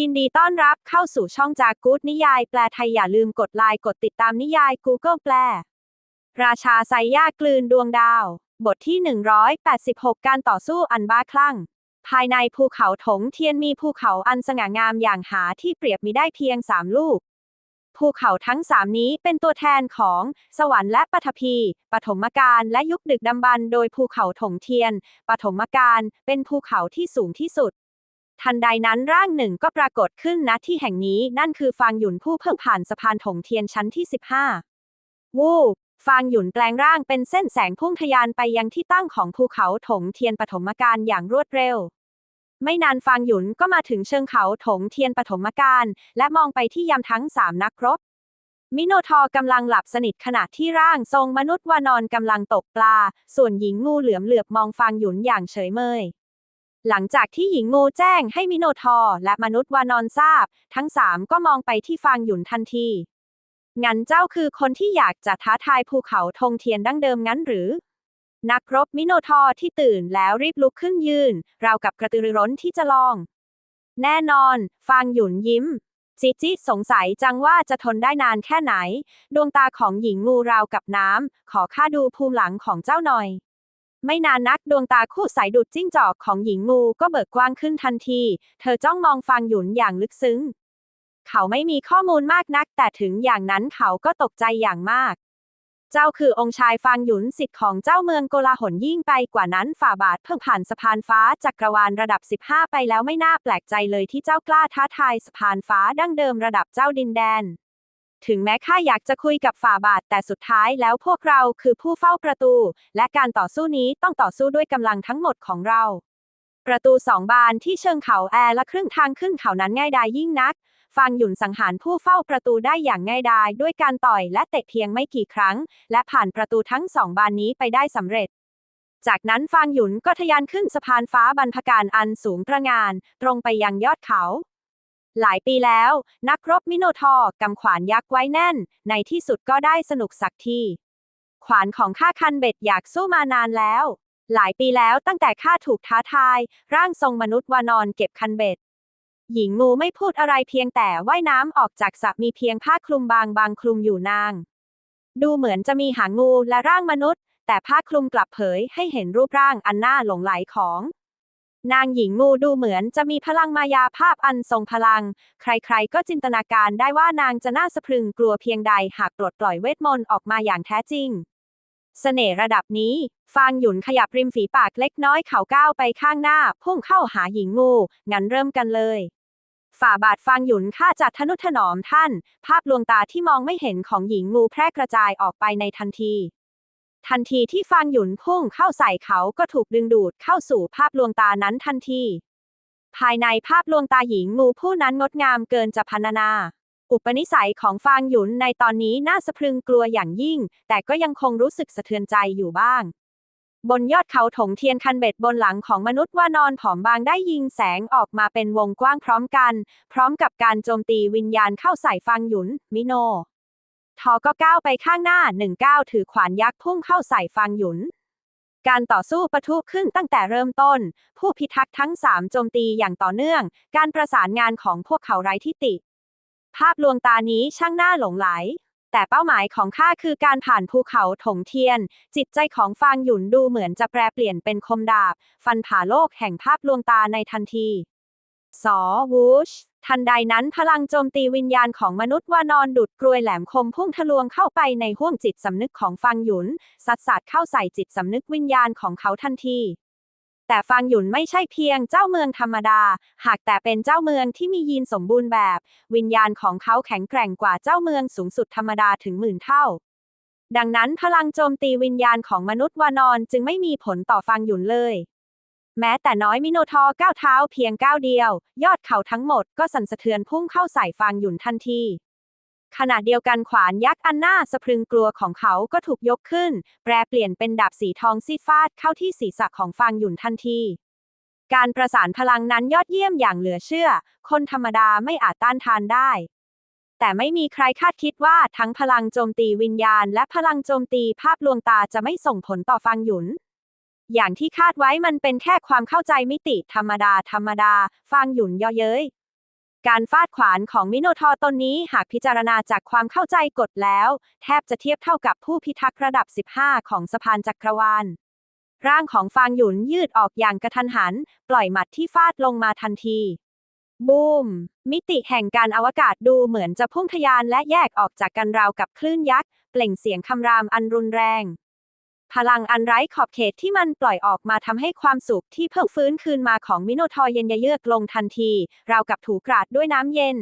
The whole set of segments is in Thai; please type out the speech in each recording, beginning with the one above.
ยินดีต้อนรับเข้าสู่ช่องจากกู๊ดนิยายแปลไทยอย่าลืมกดไลค์กดติดตามนิยาย Google แปล ราชาไซย่ากลืนดวงดาว บทที่ 186 การต่อสู้อันบ้าคลั่ง ภายในภูเขาถงเทียนมีภูเขาอันสง่างามอย่างหาที่เปรียบมิได้เพียงสามลูก ภูเขาทั้งสามนี้เป็นตัวแทนของ สวรรค์และปฐพี ปฐมกาลและยุคดึกดำบรรพ์โดยภูเขาถงเทียน ปฐมกาลเป็นภูเขาที่สูงที่สุด ทันใดนั้นร่างหนึ่งก็ปรากฏขึ้นณที่แห่งนี้นั่นคือฟางหยุนผู้เพิ่งผ่านสะพานถงเทียนชั้นที่ 15 วูบฟางหยุนแปลงร่างเป็นเส้นแสงพุ่งทะยานไปยังที่ตั้งของภูเขาถงเทียนปฐมกาลอย่างรวดเร็ว ไม่นานฟางหยุนก็มาถึงเชิงเขาถงเทียนปฐมกาลและมองไปที่ยามทั้งสามนักรบ มิโนทอร์กำลังหลับสนิทขณะที่ร่างทรงมนุษย์วานอนกำลังตกปลา ส่วนหญิงงูเหลือมเหลือบมองฟางหยุนอย่างเฉยเมย หลังจากที่หญิงงูแจ้งให้มิโนทอร์และมนุษย์วานอนทราบ ทั้งสามก็มองไปที่ฟางหยุนทันที งั้นเจ้าคือคนที่อยากจะท้าทายภูเขาธงเทียนดั้งเดิมงั้นหรือ นักรบมิโนทอร์ที่ตื่นแล้วรีบลุกขึ้นยืน ราวกับกระตือรือร้นที่จะลอง แน่นอน ฟางหยุนยิ้มจิจิสงสัยจังว่าจะทนได้นานแค่ไหน ดวงตาของหญิงงูราวกับน้ำ ขอข้าดูภูมิหลังของเจ้าหน่อย ไม่นานนักดวงตาคู่สายดุดจิ้งจอกของหญิงงูก็เบิกกว้างขึ้นทันที เธอจ้องมองฟางหยุนอย่างลึกซึ้ง เขาไม่มีข้อมูลมากนัก แต่ถึงอย่างนั้นเขาก็ตกใจอย่างมาก เจ้าคือองค์ชายฟางหยุนสิทธิ์ของเจ้าเมืองโกลาหลยิ่งไปกว่านั้นฝ่าบาทเพิ่งผ่านสะพานฟ้าจักรวาลระดับ 15 ไปแล้วไม่น่าแปลกใจเลยที่เจ้ากล้าท้าทายสะพานฟ้าดั้งเดิมระดับเจ้าดินแดน ถึงแม้ข้าอยากจะคุยกับฝ่าบาทแต่สุดท้ายแล้วพวกเราคือผู้เฝ้าประตู และการต่อสู้นี้ต้องต่อสู้ด้วยกำลังทั้งหมดของเรา ประตูสองบานที่เชิงเขาแอร์และครึ่งทางขึ้นเขานั้นง่ายดายยิ่งนัก ฟางหยุนสังหารผู้เฝ้าประตูได้อย่างง่ายดายด้วยการต่อยและเตะเพียงไม่กี่ครั้ง และผ่านประตูทั้งสองบานนี้ไปได้สำเร็จจากนั้นฟางหยุนก็ทะยานขึ้นสะพานฟ้าบรรพการอันสูงตระงาน ตรงไปยังยอดเขา หลายปีแล้ว นักรบมิโนทอร์กำขวานยักษ์ไว้แน่น ในที่สุดก็ได้สนุกสักที ขวานของข้าคันเบ็ดอยากสู้มานานแล้ว หลายปีแล้วตั้งแต่ข้าถูกท้าทาย ร่างทรงมนุษย์วานอนเก็บคันเบ็ด หญิงงูไม่พูดอะไรเพียงแต่ว่ายน้ำออกจากสระมีเพียงผ้าคลุมบางบางคลุมอยู่นาง ดูเหมือนจะมีหางงูและร่างมนุษย์ แต่ผ้าคลุมกลับเผยให้เห็นรูปร่างอันน่าหลงไหลของ นางหญิงงูดูเหมือนจะมีพลังมายาภาพอันทรงพลัง ใครๆ ก็จินตนาการได้ว่านางจะน่าสะพรึงกลัวเพียงใดหากปลดปล่อยเวทมนต์ออกมาอย่างแท้จริงเสน่ห์ระดับนี้ ฟางหยุนขยับริมฝีปากเล็กน้อยเขาก้าวไปข้างหน้า พุ่งเข้าหาหญิงงู งั้นเริ่มกันเลย ฝ่าบาทฟางหยุนข้าจัดทนุถนอมท่าน ภาพลวงตาที่มองไม่เห็นของหญิงงูแพร่กระจายออกไปในทันที ทันทีที่ฟางหยุนพุ่งเข้าใส่เขาก็ถูกดึงดูดเข้าสู่ภาพลวงตานั้นทันที ภายในภาพลวงตาหญิงงูผู้นั้นงดงามเกินจะพรรณนา อุปนิสัยของฟางหยุนในตอนนี้น่าสะพรึงกลัวอย่างยิ่ง แต่ก็ยังคงรู้สึกสะเทือนใจอยู่บ้าง บนยอดเขาถงเทียนคันเบ็ดบนหลังของมนุษย์ว่านอนผอมบางได้ยิงแสงออกมาเป็นวงกว้างพร้อมกัน พร้อมกับการโจมตีวิญญาณเข้าใส่ฟางหยุน มิโน ทอก็ก้าวไปข้างหน้าหนึ่งก้าวถือขวานยักษ์พุ่งเข้าใส่ฟางหยุน การต่อสู้ประทุขึ้นตั้งแต่เริ่มต้น ผู้พิทักษ์ทั้งสามโจมตีอย่างต่อเนื่อง การประสานงานของพวกเขาไร้ทิฏฐิภาพลวงตานี้ช่างน่าหลงไหล แต่เป้าหมายของข้าคือการผ่านภูเขาถงเทียน จิตใจของฟางหยุนดูเหมือนจะแปรเปลี่ยนเป็นคมดาบ ฟันผ่าโลกแห่งภาพลวงตาในทันที สอวูช ทันใดนั้นพลังโจมตีวิญญาณของมนุษย์วานอนดุดกรวยแหลมคมพุ่งทะลวงเข้าไปในห้วงจิตสำนึกของฟางหยุน สัดสาดเข้าใส่จิตสำนึกวิญญาณของเขาทันที แต่ฟางหยุนไม่ใช่เพียงเจ้าเมืองธรรมดา หากแต่เป็นเจ้าเมืองที่มียีนสมบูรณ์แบบ วิญญาณของเขาแข็งแกร่งกว่าเจ้าเมืองสูงสุดธรรมดาถึงหมื่นเท่าดังนั้นพลังโจมตีวิญญาณของมนุษย์วานอนจึงไม่มีผลต่อฟางหยุนเลย แม้แต่น้อยมิโนทอ์ก้าวเท้าเพียงก้าวเดียว ยอดเขาทั้งหมดก็สั่นสะเทือนพุ่งเข้าใส่ฟางหยุนทันที ขณะเดียวกันขวานยักษ์อันน่าสะพรึงกลัวของเขาก็ถูกยกขึ้น แปรเปลี่ยนเป็นดาบสีทองซีดฟาดเข้าที่ศีรษะของฟางหยุนทันทีการประสานพลังนั้นยอดเยี่ยมอย่างเหลือเชื่อ คนธรรมดาไม่อาจต้านทานได้ แต่ไม่มีใครคาดคิดว่าทั้งพลังโจมตีวิญญาณ และพลังโจมตีภาพลวงตาจะไม่ส่งผลต่อฟางหยุน อย่างที่คาดไว้มันเป็นแค่ความเข้าใจมิติธรรมดาธรรมดาฟางหยุนย่อเย้ย การฟาดขวานของมิโนทอร์ตนนี้หากพิจารณาจากความเข้าใจกฎแล้ว แทบจะเทียบเท่ากับผู้พิทักษ์ระดับ 15 ของสะพานจักรวาล ร่างของฟางหยุนยืดออกอย่างกระทันหัน ปล่อยหมัดที่ฟาดลงมาทันที บูม มิติแห่งการอวกาศดูเหมือนจะพุ่งทะยานและแยกออกจากกันราวกับคลื่นยักษ์ เปล่งเสียงคำรามอันรุนแรง พลังอันไร้ขอบเขตที่มันปล่อยออกมาทำให้ความสุขที่เพิ่งฟื้นคืนมาของมิโนทอร์เย็นยเยือกลงทันที ราวกับถูกราดด้วยน้ำเย็น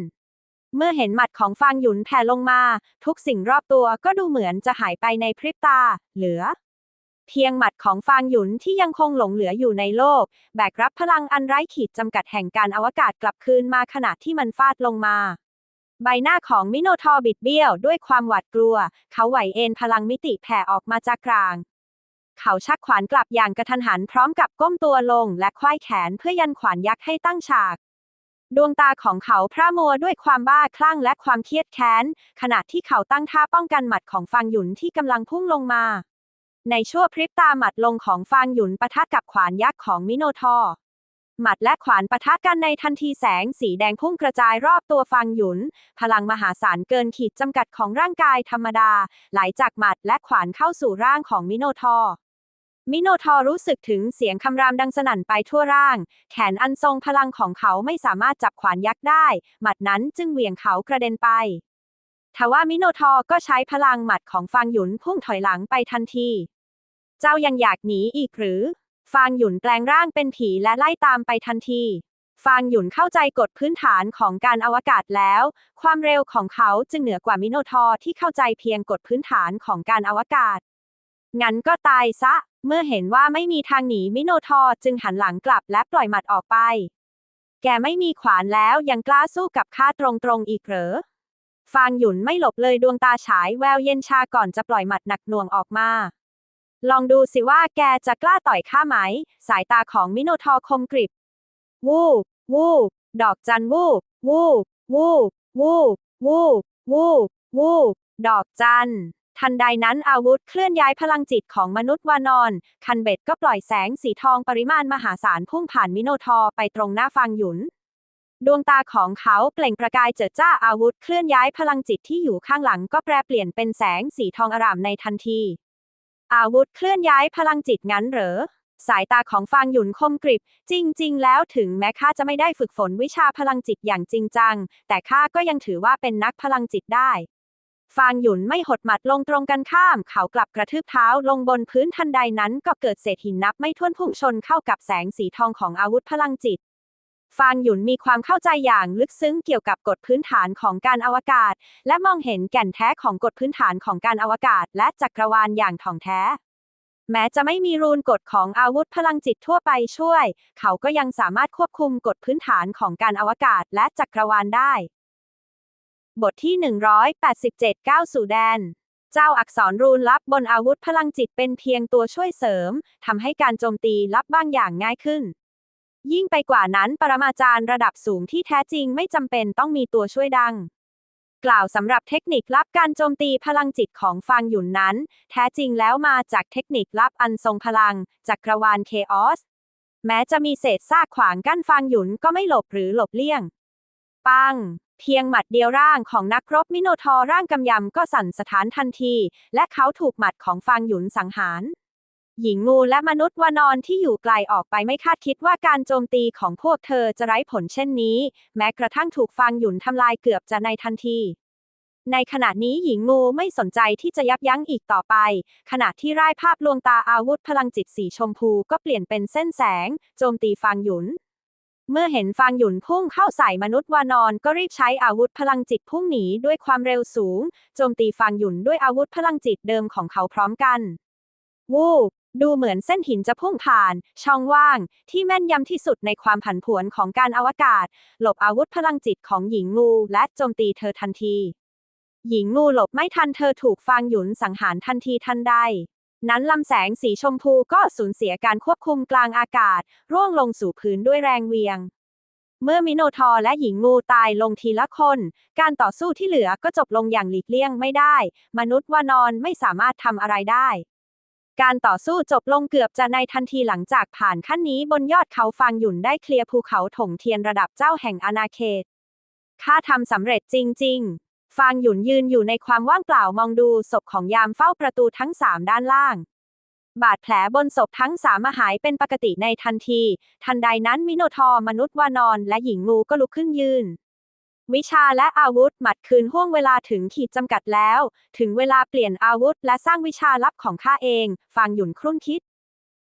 เมื่อเห็นหมัดของฟางหยุนแผ่ลงมา ทุกสิ่งรอบตัวก็ดูเหมือนจะหายไปในพริบตา เหลือ เพียงหมัดของฟางหยุนที่ยังคงหลงเหลืออยู่ในโลก แบกรับพลังอันไร้ขีดจำกัดแห่งการอวกาศกลับคืนมาขณะที่มันฟาดลงมาใบหน้าของมิโนทอบิดเบี้ยวด้วยความหวาดกลัว เขาไหวเอ็นพลังมิติแผ่ออกมาจากกลาง เขาชักขวานกลับอย่างกระทันหันพร้อมกับก้มตัวลงและควายแขนเพื่อยันขวานยักษ์ให้ตั้งฉาก ดวงตาของเขาพร่ามัวด้วยความบ้าคลั่งและความเครียดแค้น ขณะที่เขาตั้งท่าป้องกันหมัดของฟางหยุนที่กำลังพุ่งลงมา ในชั่วพริบตาหมัดลงของฟางหยุนปะทะกับขวานยักษ์ของมิโนทอร์หมัดและขวานปะทะกันในทันทีแสงสีแดงพุ่งกระจายรอบตัวฟางหยุน พลังมหาศาลเกินขีดจำกัดของร่างกายธรรมดา ไหลจากหมัดและขวานเข้าสู่ร่างของมิโนทอร์ มิโนทอรู้สึกถึงเสียงคำรามดังสนั่นไปทั่วร่าง แขนอันทรงพลังของเขาไม่สามารถจับขวานยักษ์ได้ หมัดนั้นจึงเหวี่ยงเขากระเด็นไปทว่ามิโนทอร์ก็ใช้พลังหมัดของฟางหยุนพุ่งถอยหลังไปทันที เจ้ายังอยากหนีอีกหรือ ฟางหยุนแปลงร่างเป็นผีและไล่ตามไปทันที ฟางหยุนเข้าใจกฎพื้นฐานของการอวกาศแล้ว ความเร็วของเขาจึงเหนือกว่ามิโนทอร์ที่เข้าใจเพียงกฎพื้นฐานของการอวกาศ งั้นก็ตายซะ เมื่อเห็นว่าไม่มีทางหนีมิโนทอร์จึงหันหลังกลับและปล่อยหมัดออกไป แกไม่มีขวานแล้วยังกล้าสู้กับข้าตรงๆอีกเหรอ ฟางหยุนไม่หลบเลยดวงตาฉายแววเย็นชาก่อนจะปล่อยหมัดหนักหน่วงออกมา ลองดูสิว่าแกจะกล้าต่อยข้าไหม สายตาของมิโนทอร์คมกริบ วูบวูบดอกจันวูบวูบวูบวูบวูบวูบวูบดอกจัน ทันใดนั้นอาวุธเคลื่อนย้ายพลังจิตของมนุษย์วานอน คันเบ็ดก็ปล่อยแสงสีทองปริมาณมหาศาลพุ่งผ่านมิโนทอร์ไปตรงหน้าฟางหยุน ดวงตาของเขาเปล่งประกายเจิดจ้าอาวุธเคลื่อนย้ายพลังจิตที่อยู่ข้างหลังก็แปรเปลี่ยนเป็นแสงสีทองอร่ามในทันที อาวุธเคลื่อนย้ายพลังจิตงั้นเหรอสายตาของฟางหยุนคมกริบ จริง ๆ แล้วถึงแม้ข้าจะไม่ได้ฝึกฝนวิชาพลังจิตอย่างจริงจัง แต่ข้าก็ยังถือว่าเป็นนักพลังจิตได้ ฟางหยุนไม่หดหมัดลงตรงกันข้าม เขากลับกระทืบเท้าลงบนพื้นทันใดนั้นก็เกิดเศษหินนับไม่ถ้วนพุ่งชนเข้ากับแสงสีทองของอาวุธพลังจิต ฟางหยุนมีความเข้าใจอย่างลึกซึ้งเกี่ยวกับกฎพื้นฐานของการอวกาศ และมองเห็นแก่นแท้ของกฎพื้นฐานของการอวกาศ และจักรวาลอย่างถ่องแท้ แม้จะไม่มีรูนกฎของอาวุธพลังจิตทั่วไปช่วย เขาก็ยังสามารถควบคุมกฎพื้นฐานของการอวกาศและจักรวาลได้ บทที่ 187ก้าวสู่แดน เจ้าอักษรรูนลับบนอาวุธพลังจิตเป็นเพียงตัวช่วยเสริม ทำให้การโจมตีลับบางอย่างง่ายขึ้น ยิ่งไปกว่านั้นปรมาจารย์ระดับสูงที่แท้จริงไม่จำเป็นต้องมีตัวช่วยดัง กล่าวสำหรับเทคนิคลับการโจมตีพลังจิตของฟางหยุนนั้น แท้จริงแล้วมาจากเทคนิคลับอันทรงพลังจักรวาลเคออสแม้จะมีเศษซากขวางกั้นฟางหยุนก็ไม่หลบหรือหลบเลี่ยง ปัง เพียงหมัดเดียวร่างของนักรบมิโนทอร์ร่างกำยำก็สั่นสถานทันที และเขาถูกหมัดของฟางหยุนสังหาร หญิงงูและมนุษย์วานอนที่อยู่ไกลออกไปไม่คาดคิดว่าการโจมตีของพวกเธอจะไร้ผลเช่นนี้ แม้กระทั่งถูกฟางหยุนทำลายเกือบจะในทันทีในขณะนี้หญิงงูไม่สนใจที่จะยับยั้งอีกต่อไป ขณะที่ร่ายภาพลวงตาอาวุธพลังจิตสีชมพูก็เปลี่ยนเป็นเส้นแสง โจมตีฟางหยุน เมื่อเห็นฟางหยุนพุ่งเข้าใส่มนุษย์วานอนก็รีบใช้อาวุธพลังจิตพุ่งหนีด้วยความเร็วสูง โจมตีฟางหยุนด้วยอาวุธพลังจิตเดิมของเขาพร้อมกัน วูบดูเหมือนเส้นหินจะพุ่งผ่าน ช่องว่าง ที่แม่นยำที่สุดในความผันผวนของการอวกาศ หลบอาวุธพลังจิตของหญิงงูและโจมตีเธอทันที หญิงงูหลบไม่ทันเธอถูกฟางหยุนสังหารทันทีทันใด นั้นลำแสงสีชมพูก็สูญเสียการควบคุมกลางอากาศ ร่วงลงสู่พื้นด้วยแรงเวียง เมื่อมิโนทอร์และหญิงงูตายลงทีละคน การต่อสู้ที่เหลือก็จบลงอย่างหลีกเลี่ยงไม่ได้ มนุษย์วานอนไม่สามารถทำอะไรได้ การต่อสู้จบลงเกือบจะในทันทีหลังจากผ่านขั้นนี้บนยอดเขาฟางหยุนได้เคลียร์ภูเขาถงเทียนระดับเจ้าแห่งอาณาเขตข้าทำสำเร็จจริง ๆ ฟางหยุนยืนอยู่ในความว่างเปล่ามองดูศพของยามเฝ้าประตูทั้งสามด้านล่าง บาดแผลบนศพทั้งสามหายเป็นปกติในทันที ทันใดนั้นมิโนทอมนุษย์วานอนและหญิงงูก็ลุกขึ้นยืน วิชาและอาวุธหมัดคืนห่วงเวลาถึงขีดจำกัดแล้ว ถึงเวลาเปลี่ยนอาวุธและสร้างวิชาลับของข้าเอง ฟางหยุนครุ่นคิด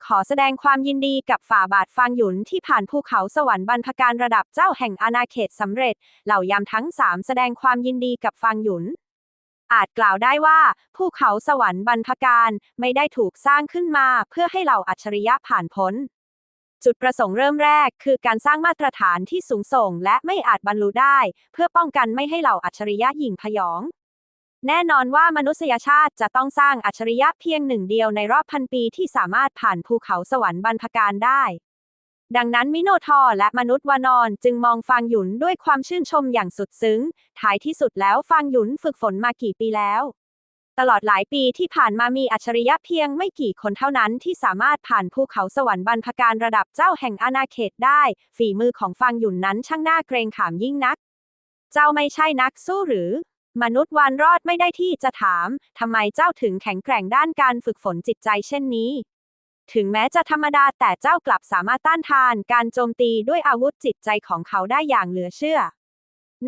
ขอแสดงความยินดีกับฝ่าบาทฟางหยุนที่ผ่านภูเขาสวรรค์บรรพการระดับเจ้าแห่งอาณาเขตสำเร็จ เหล่ายามทั้งสามแสดงความยินดีกับฟางหยุน อาจกล่าวได้ว่า ภูเขาสวรรค์บรรพการไม่ได้ถูกสร้างขึ้นมาเพื่อให้เหล่าอัจฉริยะผ่านพ้นจุดประสงค์เริ่มแรกคือการสร้างมาตรฐานที่สูงส่งและไม่อาจบรรลุได้ เพื่อป้องกันไม่ให้เหล่าอัจฉริยะหยิ่งพยอง แน่นอนว่ามนุษยชาติจะต้องสร้างอัจฉริยะเพียงหนึ่งเดียวในรอบพันปีที่สามารถผ่านภูเขาสวรรค์บรรพการได้ ดังนั้นมิโนทอร์และมนุษย์วานอนจึงมองฟางหยุนด้วยความชื่นชมอย่างสุดซึ้ง ท้ายที่สุดแล้วฟางหยุนฝึกฝนมากี่ปีแล้ว ตลอดหลายปีที่ผ่านมามีอัจฉริยะเพียงไม่กี่คนเท่านั้นที่สามารถผ่านภูเขาสวรรค์บรรพการระดับเจ้าแห่งอาณาเขตได้ ฝีมือของฟางหยุนนั้นช่างน่าเกรงขามยิ่งนัก เจ้าไม่ใช่นักสู้หรือ มนุษย์วานรอดไม่ได้ที่จะถาม ทำไมเจ้าถึงแข็งแกร่งด้านการฝึกฝนจิตใจเช่นนี้ ถึงแม้จะธรรมดาแต่เจ้ากลับสามารถต้านทานการโจมตีด้วยอาวุธจิตใจของเขาได้อย่างเหลือเชื่อ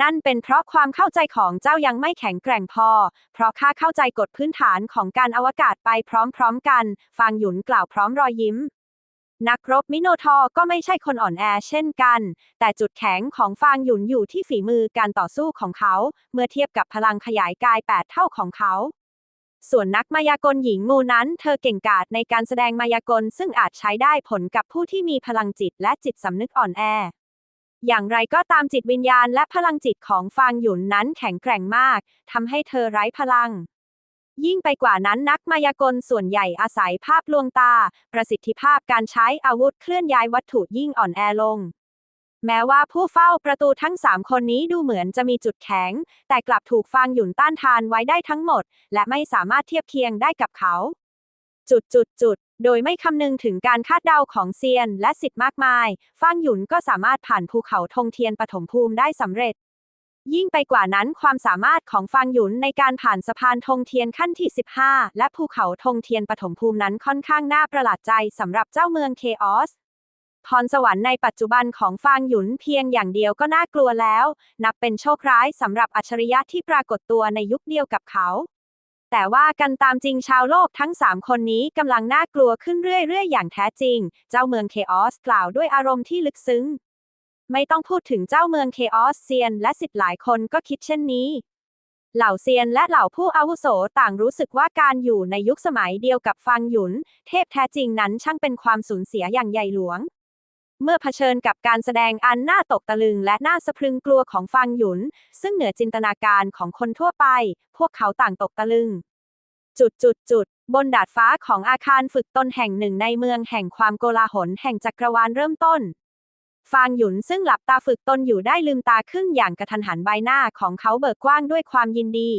นั่นเป็นเพราะความเข้าใจของเจ้ายังไม่แข็งแกร่งพอ เพราะข้าเข้าใจกฎพื้นฐานของการอวกาศไปพร้อมๆกัน ฟางหยุนกล่าวพร้อมรอยยิ้ม นักรบมิโนทอร์ก็ไม่ใช่คนอ่อนแอเช่นกัน แต่จุดแข็งของฟางหยุนอยู่ที่ฝีมือการต่อสู้ของเขา เมื่อเทียบกับพลังขยายกาย 8 เท่าของเขา ส่วนนักมายากลหญิงงูนั้นเธอเก่งกาจในการแสดงมายากลซึ่งอาจใช้ได้ผลกับผู้ที่มีพลังจิตและจิตสำนึกอ่อนแอ อย่างไรก็ตามจิตวิญญาณและพลังจิตของฟางหยุนนั้นแข็งแกร่งมากทำให้เธอไร้พลัง ยิ่งไปกว่านั้นนักมายากลส่วนใหญ่อาศัยภาพลวงตา ประสิทธิภาพการใช้อาวุธเคลื่อนย้ายวัตถุยิ่งอ่อนแอลง แม้ว่าผู้เฝ้าประตูทั้งสามคนนี้ดูเหมือนจะมีจุดแข็ง แต่กลับถูกฟางหยุนต้านทานไว้ได้ทั้งหมด และไม่สามารถเทียบเคียงได้กับเขา จุดจุดจุดโดยไม่คำนึงถึงการคาดเดาของเซียนและสิทธิ์มากมาย ฟางหยุนก็สามารถผ่านภูเขาธงเทียนปฐมภูมิได้สำเร็จ ยิ่งไปกว่านั้นความสามารถของฟางหยุนในการผ่านสะพานธงเทียนขั้นที่ 15 และภูเขาธงเทียนปฐมภูมินั้นค่อนข้างน่าประหลาดใจสำหรับเจ้าเมืองเคออสพรสวรรค์ในปัจจุบันของฟางหยุนเพียงอย่างเดียวก็น่ากลัวแล้ว นับเป็นโชคร้ายสำหรับอัจฉริยะที่ปรากฏตัวในยุคเดียวกับเขา แต่ว่ากันตามจริงชาวโลกทั้งสามคนนี้กำลังน่ากลัวขึ้นเรื่อยๆ อย่างแท้จริง เจ้าเมืองเคออสกล่าวด้วยอารมณ์ที่ลึกซึ้ง ไม่ต้องพูดถึงเจ้าเมืองเคออสเซียน และสิทธิ์หลายคนก็คิดเช่นนี้ เหล่าเซียนและเหล่าผู้อาวุโสต่างรู้สึกว่าการอยู่ในยุคสมัยเดียวกับฟางหยุน เทพแท้จริงนั้นช่างเป็นความสูญเสียอย่างใหญ่หลวง เมื่อเผชิญกับการแสดงอันน่าตกตะลึงและน่าสะพรึงกลัวของฟางหยุน ซึ่งเหนือจินตนาการของคนทั่วไป พวกเขาต่างตกตะลึง จุดจุดจุดบนดาดฟ้าของอาคารฝึกตนแห่งหนึ่งในเมืองแห่งความโกลาหลแห่งจักรวาลเริ่มต้น ฟางหยุนซึ่งหลับตาฝึกตนอยู่ได้ลืมตาขึ้นอย่างกระทันหันใบหน้าของเขาเบิกกว้างด้วยความยินดี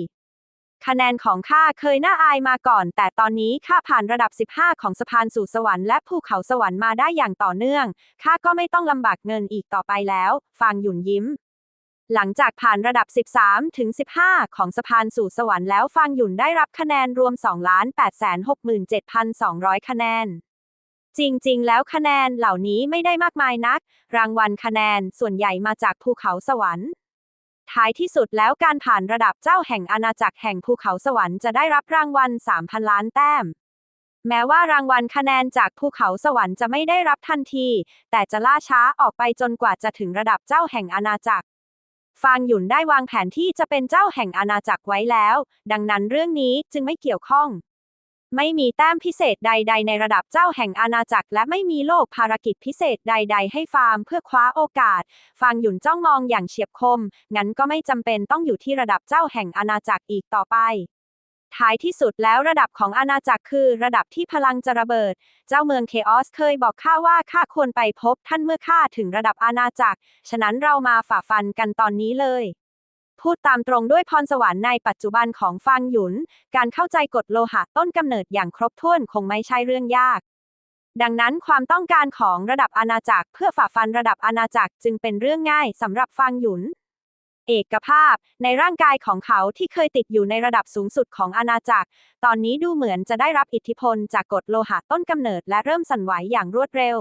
คะแนนของข้าเคยน่าอายมาก่อน แต่ตอนนี้ข้าผ่านระดับ 15 ของสะพานสู่สวรรค์และภูเขาสวรรค์มาได้อย่างต่อเนื่องข้าก็ไม่ต้องลำบากเงินอีกต่อไปแล้ว ฟางหยุนยิ้ม หลังจากผ่านระดับ 13 ถึง 15 ของสะพานสู่สวรรค์แล้วฟางหยุนได้รับคะแนนรวม 2,867,200 คะแนน จริง ๆ แล้วคะแนนเหล่านี้ไม่ได้มากมายนัก รางวัลคะแนนส่วนใหญ่มาจากภูเขาสวรรค์ ท้ายที่สุดแล้วการผ่านระดับเจ้าแห่งอาณาจักรแห่งภูเขาสวรรค์จะได้รับรางวัล 3,000 ล้านแต้ม แม้ว่ารางวัลคะแนนจากภูเขาสวรรค์จะไม่ได้รับทันที แต่จะล่าช้าออกไปจนกว่าจะถึงระดับเจ้าแห่งอาณาจักรฟางหยุนได้วางแผนที่จะเป็นเจ้าแห่งอาณาจักรไว้แล้ว ดังนั้นเรื่องนี้จึงไม่เกี่ยวข้อง ไม่มีแต้มพิเศษใด ๆ ในระดับเจ้าแห่งอาณาจักร และไม่มีโลกภารกิจพิเศษใด ๆ ให้ฟาร์มเพื่อคว้าโอกาส ฟางหยุนจ้องมองอย่างเฉียบคม งั้นก็ไม่จำเป็นต้องอยู่ที่ระดับเจ้าแห่งอาณาจักรอีกต่อไปท้ายที่สุดแล้วระดับของอาณาจักรคือระดับที่พลังจะระเบิด เจ้าเมืองเคออสเคยบอกข้าว่าข้าควรไปพบท่านเมื่อข้าถึงระดับอาณาจักร ฉะนั้นเรามาฝ่าฟันกันตอนนี้เลย พูดตามตรงด้วยพรสวรรค์ในปัจจุบันของฟางหยุน การเข้าใจกฎโลหะต้นกำเนิดอย่างครบถ้วนคงไม่ใช่เรื่องยาก ดังนั้นความต้องการของระดับอาณาจักรเพื่อฝ่าฟันระดับอาณาจักรจึงเป็นเรื่องง่ายสำหรับฟางหยุน เอกภาพ ในร่างกายของเขาที่เคยติดอยู่ในระดับสูงสุดของอาณาจักร ตอนนี้ดูเหมือนจะได้รับอิทธิพลจากกฎโลหะต้นกำเนิดและเริ่มสั่นไหวอย่างรวดเร็ว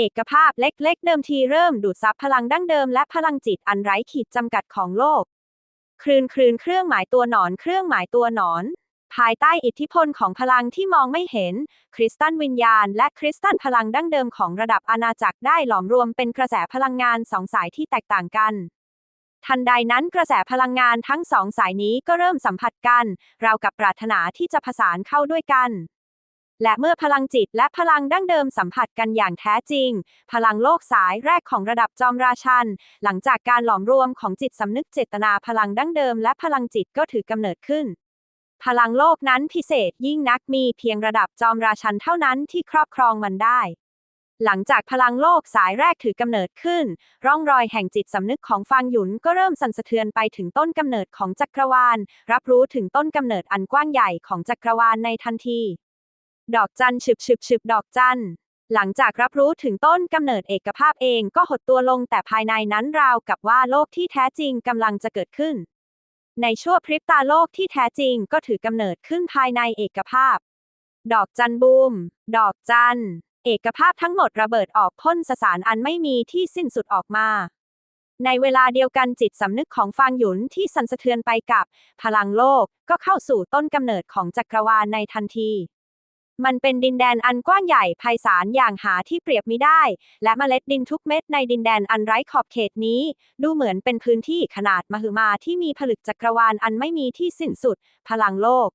เอกภาพเล็กๆ เดิมทีเริ่มดูดซับพลังดั้งเดิมและพลังจิตอันไร้ขีดจำกัดของโลก คลืนคลืนเครื่องหมายตัวหนอนเครื่องหมายตัวหนอน ภายใต้อิทธิพลของพลังที่มองไม่เห็น คริสตัลวิญญาณ และคริสตัลพลังดั้งเดิมของระดับอาณาจักรได้หลอมรวมเป็นกระแสพลังงานสองสายที่แตกต่างกันทันใดนั้นกระแสพลังงานทั้งสองสายนี้ก็เริ่มสัมผัสกัน เราวกับปรารถนาที่จะผสานเข้าด้วยกัน และเมื่อพลังจิตและพลังดั้งเดิมสัมผัสกันอย่างแท้จริง พลังโลกสายแรกของระดับจอมราชัน หลังจากการหลอมรวมของจิตสำนึกเจตนาพลังดั้งเดิมและพลังจิตก็ถือกำเนิดขึ้น พลังโลกนั้นพิเศษยิ่งนักมีเพียงระดับจอมราชันเท่านั้นที่ครอบครองมันได้หลังจากพลังโลกสายแรกถือกำเนิดขึ้น ร่องรอยแห่งจิตสำนึกของฟางหยุนก็เริ่มสั่นสะเทือนไปถึงต้นกำเนิดของจักรวาล รับรู้ถึงต้นกำเนิดอันกว้างใหญ่ของจักรวาลในทันที ดอกจันฉึบฉึบฉึบดอกจันหลังจากรับรู้ถึงต้นกำเนิดเอกภาพเองก็หดตัวลงแต่ภายในนั้นราวกับว่าโลกที่แท้จริงกำลังจะเกิดขึ้น ในชั่วพริบตาโลกที่แท้จริงก็ถือกำเนิดขึ้นภายในเอกภาพ ดอกจันบูม ดอกจันเอกภาพทั้งหมดระเบิดออกพ่นสสารอันไม่มีที่สิ้นสุดออกมา ในเวลาเดียวกันจิตสำนึกของฟางหยุนที่สั่นสะเทือนไปกับ พลังโลกก็เข้าสู่ต้นกำเนิดของจักรวาลในทันที มันเป็นดินแดนอันกว้างใหญ่ไพศาลอย่างหาที่เปรียบมิได้ และเมล็ดดินทุกเม็ดในดินแดนอันไร้ขอบเขตนี้ ดูเหมือนเป็นพื้นที่ขนาดมหึมาที่มีผลึกจักรวาลอันไม่มีที่สิ้นสุด พลังโลก